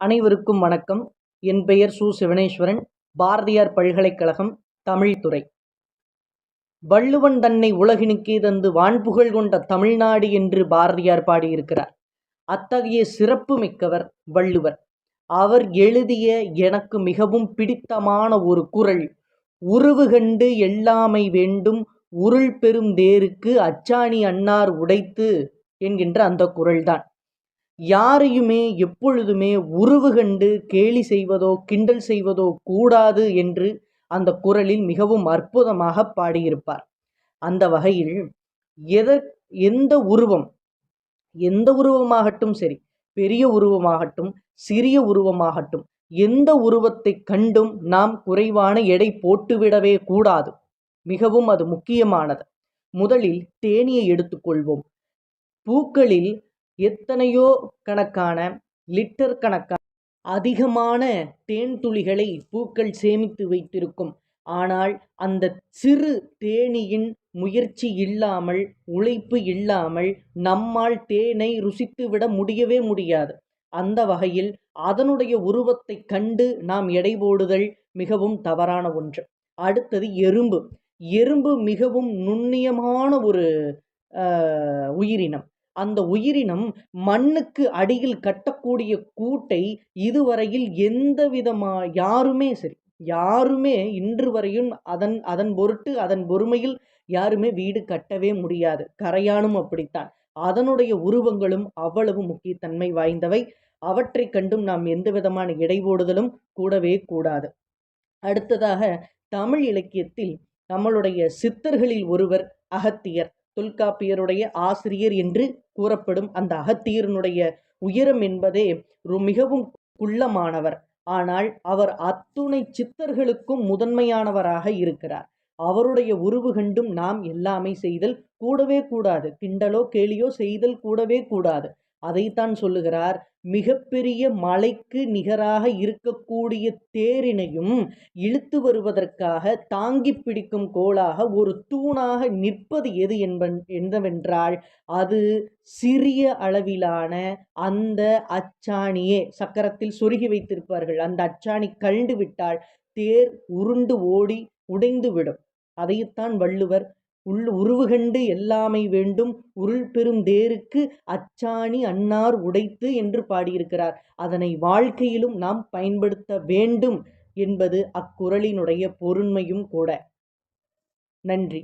அனைவருக்கும் வணக்கம். என் பெயர் சு. சிவனேஸ்வரன் பாரதியார் பல்கலைக்கழகம் தமிழ்துறை வள்ளுவன் தன்னை உலகினுக்கே தந்து வான்புகழ் கொண்ட தமிழ்நாடு என்று பாரதியார் பாடியிருக்கிறார். அத்தகைய சிறப்பு மிக்கவர் வள்ளுவர். அவர் எழுதிய எனக்கு மிகவும் பிடித்தமான ஒரு குறள் உருவு கண்டு எல்லாமை வேண்டும் உருள் பெரும் தேருக்கு அச்சாணி அன்னார் உடைத்து என்கின்ற அந்த குறள்தான் யாரையுமே எப்பொழுதுமே உருவு கண்டு கேலி செய்வதோ கிண்டல் செய்வதோ கூடாது என்று அந்த குறளில் மிகவும் அற்புதமாக பாடியிருப்பார். அந்த வகையில் எதற் எந்த உருவம் எந்த உருவமாகட்டும் சரி பெரிய உருவமாகட்டும் சிறிய உருவமாகட்டும் எந்த உருவத்தை கண்டும் நாம் குறைவான எடை போட்டுவிடவே கூடாது. மிகவும் அது முக்கியமானது. முதலில் தேனியை எடுத்துக்கொள்வோம். பூக்களில் எத்தனையோ கணக்கான லிட்டர் கணக்கான அதிகமான தேன் துளிகளை பூக்கள் சேமித்து வைத்திருக்கும். ஆனால் அந்த சிறு தேனியின் முயற்சி இல்லாமல் உழைப்பு இல்லாமல் நம்மால் தேனை ருசித்துவிட முடியவே முடியாது. அந்த வகையில் அதனுடைய உருவத்தை கண்டு நாம் எடை போடுதல் மிகவும் தவறான ஒன்று. அடுத்தது எறும்பு. எறும்பு மிகவும் நுண்ணியமான ஒரு உயிரினம். அந்த உயிரினம் மண்ணுக்கு அடியில் கட்டக்கூடிய கூட்டை இதுவரையில் எந்த விதமா யாருமே சரி யாருமே இன்று வரையும் அதன் அதன் பொருட்டு அதன் பொறுமையில் யாருமே வீடு கட்டவே முடியாது. கரையானும் அப்படித்தான். அதனுடைய உருவங்களும் அவ்வளவு முக்கியத்தன்மை வாய்ந்தவை. அவற்றை கண்டும் நாம் எந்த விதமான இடைபோடுதலும் கூடவே கூடாது. அடுத்ததாக தமிழ் இலக்கியத்தில் நம்மளுடைய சித்தர்களில் ஒருவர் அகத்தியர். தொல்காப்பியருடைய ஆசிரியர் என்று கூறப்படும் அந்த அகத்தியரனுடைய உயரம் என்பதே மிகவும் குள்ளமானவர். ஆனால் அவர் அத்துணை சித்தர்களுக்கும் முதன்மையானவராக இருக்கிறார். அவருடைய உருவு கண்டும் நாம் எல்லாமே செய்தல் கூடவே கூடாது. கிண்டலோ கேலியோ செய்தல் கூடவே கூடாது. அதைத்தான் சொல்லுகிறார். மிகப்பெரிய மலைக்கு நிகராக இருக்கக்கூடிய தேரினையும் இழுத்து வருவதற்காக தாங்கி பிடிக்கும் கோளாக ஒரு தூணாக நிற்பது எது என்பன் என்னவென்றால் அது சிறிய அளவிலான அந்த அச்சாணியே சக்கரத்தில் சொருகி வைத்திருப்பார்கள். அந்த அச்சாணி கழண்டு விட்டால் தேர் உருண்டு ஓடி உடைந்து விடும். அதைத்தான் வள்ளுவர் உள் உருவுகண்டு எல்லாமை வேண்டும். உருள் பெரும் தேருக்கு அச்சாணி அன்னார் உடைத்து என்று பாடியிருக்கிறார். அதனை வாழ்க்கையிலும் நாம் பயன்படுத்த வேண்டும் என்பது அக்குறளினுடைய பொருண்மையும் கூட. நன்றி.